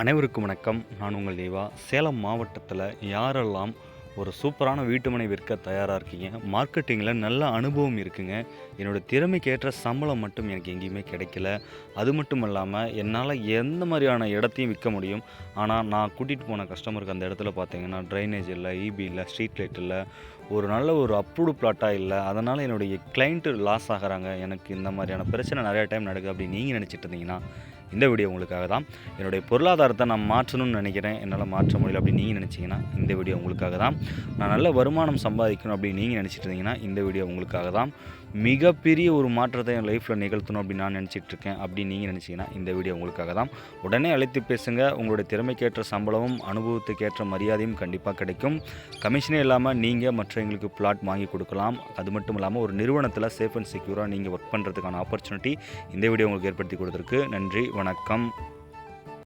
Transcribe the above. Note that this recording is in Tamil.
அனைவருக்கும் வணக்கம். நான் உங்கள் தேவா. சேலம் மாவட்டத்தில் யாரெல்லாம் ஒரு சூப்பரான வீட்டுமனை விற்க தயாராக இருக்கீங்க? மார்க்கெட்டிங்கில் நல்ல அனுபவம் இருக்குங்க. என்னோடய திறமைக்கு ஏற்ற சம்பளம் மட்டும் எனக்கு எங்கேயுமே கிடைக்கல. அது மட்டும் இல்லாமல் என்னால் எந்த மாதிரியான இடத்தையும் விற்க முடியும். ஆனால் நான் கூட்டிகிட்டு போன கஸ்டமருக்கு அந்த இடத்துல பார்த்தீங்கன்னா ட்ரைனேஜ் இல்லை இபி இல்லை ஸ்ட்ரீட் லைட் இல்லை ஒரு நல்ல ஒரு அப்ரூவ்டு பிளாட்டாக இல்லை. அதனால் என்னுடைய கிளைண்ட்டு லாஸ் ஆகுறாங்க. எனக்கு இந்த மாதிரியான பிரச்சனை நிறையா டைம் நடக்குது. அப்படி நீங்கள் நினச்சிட்டு இருந்தீங்கன்னா இந்த வீடியோ உங்களுக்காக தான். என்னுடைய பொருளாதாரத்தை நான் மாற்றணும்னு நினைக்கிறேன். என்னால் மாற்ற முடியல அப்படின்னு நீங்கள் நினச்சிங்கன்னா இந்த வீடியோ உங்களுக்காக தான். நான் நல்ல வருமானம் சம்பாதிக்கணும் அப்படின்னு நீங்கள் நினச்சிட்டு இருந்தீங்கன்னா இந்த வீடியோ உங்களுக்காக தான். மிகப்பெரிய ஒரு மாற்றத்தை என் லைஃப்பில் நிகழ்த்தணும் அப்படின்னு நான் நினச்சிட்டு இருக்கேன் அப்படின்னு நீங்கள் நினச்சிங்கன்னா இந்த வீடியோ உங்களுக்காக தான். உடனே அழைத்து பேசுங்க. உங்களுடைய திறமைக்கேற்ற சம்பளமும் அனுபவத்துக்கேற்ற மரியாதையும் கண்டிப்பாக கிடைக்கும். கமிஷனே இல்லாமல் நீங்கள் மற்றவங்களுக்கு பிளாட் வாங்கி கொடுக்கலாம். அது மட்டும் இல்லாமல் ஒரு நிறுவனத்தில் சேஃப் அண்ட் செக்யூராக நீங்கள் ஒர்க் பண்ணுறதுக்கான ஆப்பர்ச்சுனிட்டி இந்த வீடியோ உங்களுக்கு ஏற்படுத்தி கொடுத்துருக்கு. நன்றி வணக்கம்.